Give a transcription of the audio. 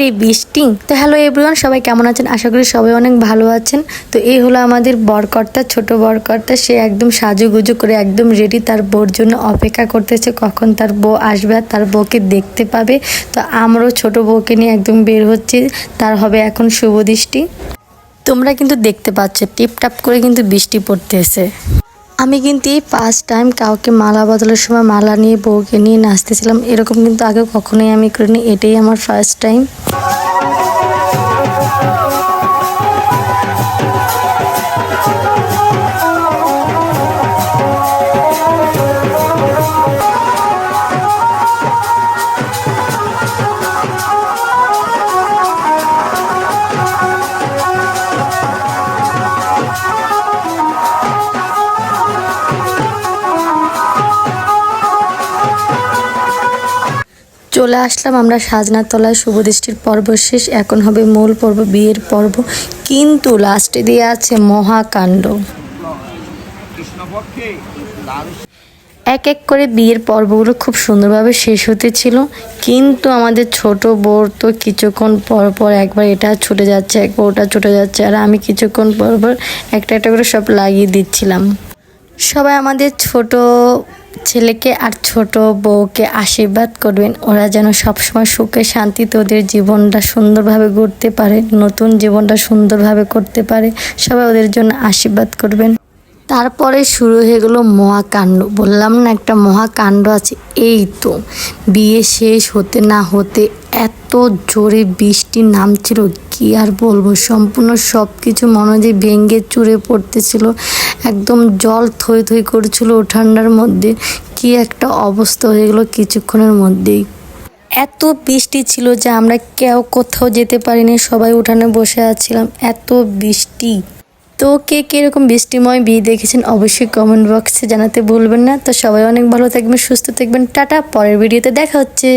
রে বৃষ্টি। তো হ্যালো এভরিওয়ান সবাই কেমন আছেন? আশা করি সবাই অনেক ভালো আছেন। তো এই হলো আমাদের বরকর্তা, ছোট বরকর্তা। সে একদম সাজুগুজু করে একদম রেডি তার বউর জন্য অপেক্ষা করতেছে কখন তার বউ আসবে আর তার বউকে দেখতে পাবে। তো আমরাও ছোট বউকে নিয়ে একদম বের হচ্ছি, তার হবে এখন শুভ দৃষ্টি। তোমরা কিন্তু দেখতে পাচ্ছ, টিপটাপ করে কিন্তু বৃষ্টি পড়তেছে। আমি কিন্তু এই ফার্স্ট টাইম কাউকে মালা বদলের সময় মালা নিয়ে বউকে নিয়ে নাচতেছিলাম, এরকম কিন্তু আগে কখনোই আমি করিনি, এটাই আমার ফার্স্ট টাইম চলে আসলাম। আমরা সাজনার তলায় শুভদৃষ্টির পর্ব শেষ। এখন হবে মূল পর্ব, বিয়ের পর্ব। কিন্তু লাস্টে দিয়ে আছে মহাকাণ্ড। এক এক করে বিয়ের পর্বগুলো খুব সুন্দরভাবে শেষ হতে ছিল। কিন্তু আমাদের ছোট বোর তো কিছুক্ষণ পর পর একবার এটা ছুটে যাচ্ছে একবার ওটা ছুটে যাচ্ছে, আর আমি কিছুক্ষণ পর পর একটা একটা করে সব লাগিয়ে দিচ্ছিলাম। সবাই আমাদের ছোট ছেলেকে আর ছোট বউকে আশীর্বাদ করবেন। ওরা যেন সবসময় সুখে, শান্তিতে ওদের জীবনটা সুন্দরভাবে গড়তে পারে, নতুন জীবনটা সুন্দরভাবে করতে পারে। সবাই ওদের জন্য আশীর্বাদ করবেন। তারপরে শুরু হয়ে গেলো মহাকাণ্ড। বললাম না একটা মহাকাণ্ড আছে? এই তো, বিয়ে শেষ হতে না হতে এত জোরে বৃষ্টি নামছিল। কি আর বলব? সম্পূর্ণ সব কিছু মনোজে ভেঙ্গে চুরে পড়তেছিল। একদম জল থই থই করছিল ঠান্ডার মধ্যে। কি একটা অবস্থা হয়ে গেলো কিছুক্ষণের মধ্যেই। এত বৃষ্টি ছিল যে আমরা কেউ কোথাও যেতে পারিনি, সবাই উঠানে বসে আছিলাম। এত বৃষ্টি। তো কে কীরকম বৃষ্টিময় বিয়ে দেখেছেন অবশ্যই কমেন্ট বক্সে জানাতে ভুলবেন না। তো সবাই অনেক ভালো থাকবেন, সুস্থ থাকবেন। টাটা, পরের ভিডিওতে দেখা হচ্ছে।